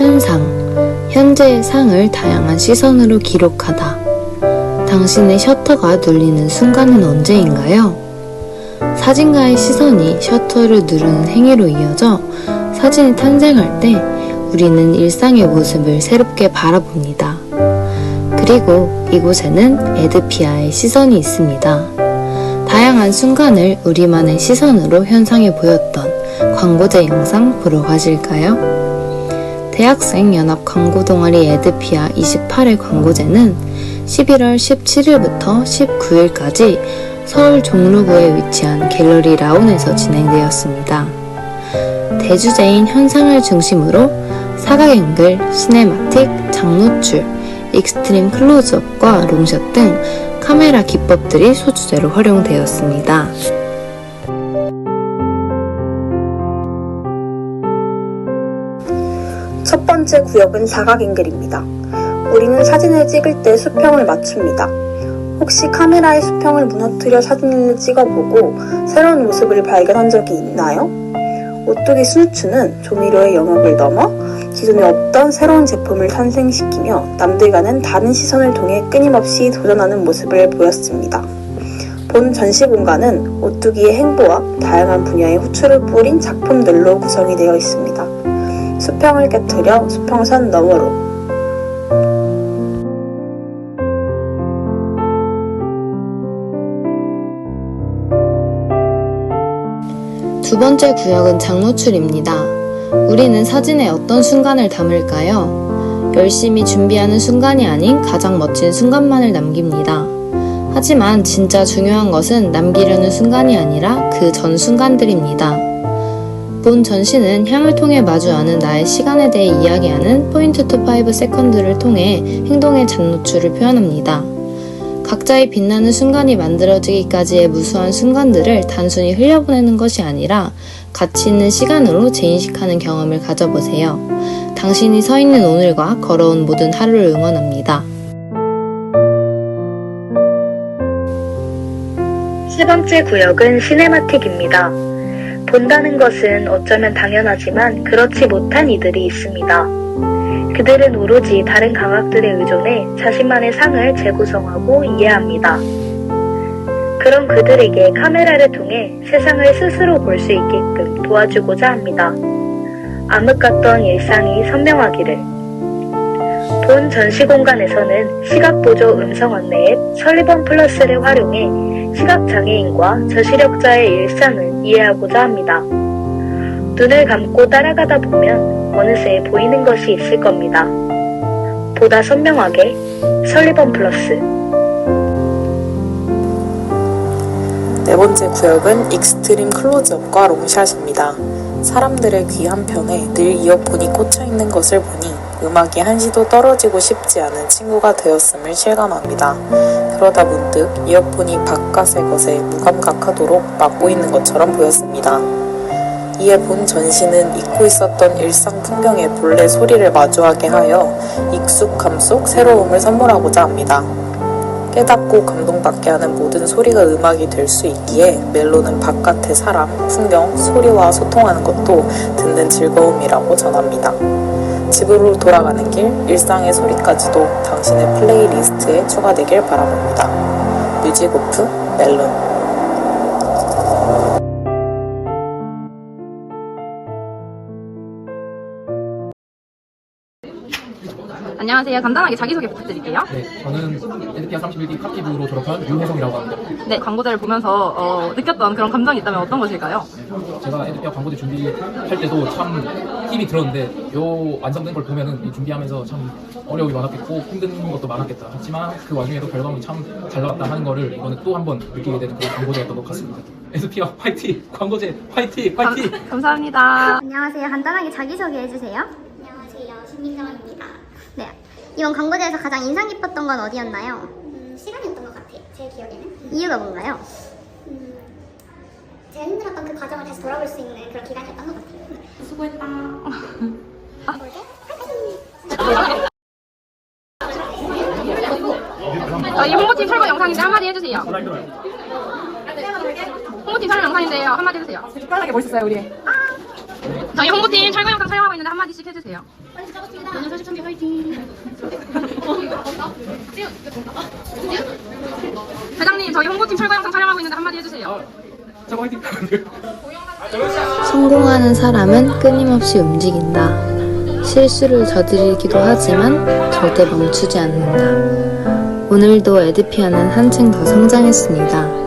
현상, 현재의 상을 다양한 시선으로 기록하다. 당신의 셔터가 눌리는 순간은 언제인가요? 사진가의 시선이 셔터를 누르는 행위로 이어져 사진이 탄생할 때 우리는 일상의 모습을 새롭게 바라봅니다. 그리고 이곳에는 에드피아의 시선이 있습니다. 다양한 순간을 우리만의 시선으로 현상해 보였던 광고제 영상 보러 가실까요? 대학생 연합 광고 동아리 에드피아 28회 광고제는 11월 17일부터 19일까지 서울 종로구에 위치한 갤러리 라온에서 진행되었습니다. 대주제인 현상을 중심으로 사각앵글, 시네마틱, 장노출, 익스트림 클로즈업과 롱샷 등 카메라 기법들이 소주제로 활용되었습니다. 번째 구역은 사각앵글입니다. 우리는 사진을 찍을 때 수평을 맞춥니다. 혹시 카메라의 수평을 무너뜨려 사진을 찍어보고 새로운 모습을 발견한 적이 있나요? 오뚜기 스누츠는 조미료의 영역을 넘어 기존에 없던 새로운 제품을 탄생시키며 남들과는 다른 시선을 통해 끊임없이 도전하는 모습을 보였습니다. 본 전시 공간은 오뚜기의 행보와 다양한 분야의 후추를 뿌린 작품들로 구성이 되어 있습니다. 수평을 깨뜨려 수평선 너머로 두 번째 구역은 장노출입니다. 우리는 사진에 어떤 순간을 담을까요? 열심히 준비하는 순간이 아닌 가장 멋진 순간만을 남깁니다. 하지만 진짜 중요한 것은 남기려는 순간이 아니라 그 전 순간들입니다. 본 전시는 향을 통해 마주하는 나의 시간에 대해 이야기하는 포인트 투 파이브 세컨드를 통해 행동의 잔노출을 표현합니다. 각자의 빛나는 순간이 만들어지기까지의 무수한 순간들을 단순히 흘려보내는 것이 아니라 가치 있는 시간으로 재인식하는 경험을 가져보세요. 당신이 서 있는 오늘과 걸어온 모든 하루를 응원합니다. 세 번째 구역은 시네마틱입니다. 본다는 것은 어쩌면 당연하지만 그렇지 못한 이들이 있습니다. 그들은 오로지 다른 감각들에 의존해 자신만의 상을 재구성하고 이해합니다. 그런 그들에게 카메라를 통해 세상을 스스로 볼 수 있게끔 도와주고자 합니다. 암흑 같던 일상이 선명하기를. 본 전시 공간에서는 시각보조 음성 안내 앱 설리번 플러스를 활용해 시각장애인과 저시력자의 일상을 이해하고자 합니다. 눈을 감고 따라가다 보면 어느새 보이는 것이 있을 겁니다. 보다 선명하게 설리번 플러스. 네 번째 구역은 익스트림 클로즈업과 롱샷입니다. 사람들의 귀 한편에 늘 이어폰이 꽂혀 있는 것을 보니 음악이 한시도 떨어지고 싶지 않은 친구가 되었음을 실감합니다. 그러다 문득 이어폰이 바깥의 것에 무감각하도록 막고 있는 것처럼 보였습니다. 이에 본 전시는 잊고 있었던 일상 풍경의 본래 소리를 마주하게 하여 익숙함 속 새로움을 선물하고자 합니다. 깨닫고 감동받게 하는 모든 소리가 음악이 될 수 있기에 멜로는 바깥의 사람, 풍경, 소리와 소통하는 것도 듣는 즐거움이라고 전합니다. 집으로 돌아가는 길, 일상의 소리까지도 당신의 플레이리스트에 추가되길 바라봅니다. 뮤직 오프 멜론 안녕하세요. 간단하게 자기소개 부탁드릴게요. 네, 저는 에드피아 31기 카피부로 졸업한 유혜성이라고 합니다. 네, 광고자를 보면서 어, 느꼈던 그런 감정이 있다면 어떤 것일까요? 제가 에드피아 광고제 준비할 때도 참 힘이 들었는데 요 완성된 걸 보면은 이 준비하면서 참 어려움이 많았겠고 힘든 것도 많았겠다. 하지만 그 와중에도 결과물이 참 잘 나왔다 하는 거를 이번에 또 한 번 느끼게 되는 그런 광고제였던 것 같습니다. 에드피아 화이팅! 광고제 화이팅! 화이팅! 감, 감사합니다. 안녕하세요. 간단하게 자기소개 해주세요. 안녕하세요. 신민정입니다. 네. 이번 광고제에서 가장 인상 깊었던 건 어디였나요? 음, 시간이었던 것 같아요. 제 기억에는. 이유가 뭔가요? 음, 제가 힘들었던 그 과정을 다시 돌아볼 수 있는 그런 기간이었던 것 같아요. 수고했다. 저희 홍보팀 철거 영상인데 한마디 해주세요. 홍보팀 촬영 영상인데요. 한마디 해주세요. 편하게 멋있어요 우리. 저희 홍보팀 철거 영상 촬영하고 있는데 한마디씩 해주세요. 회장님, 저희 홍보팀 철거 영상 촬영하고 있는데 한마디 해주세요. 저거 화이팅! 성공하는 사람은 끊임없이 움직인다. 실수를 저지르기도 하지만 절대 멈추지 않는다. 오늘도 에드피아는 한층 더 성장했습니다.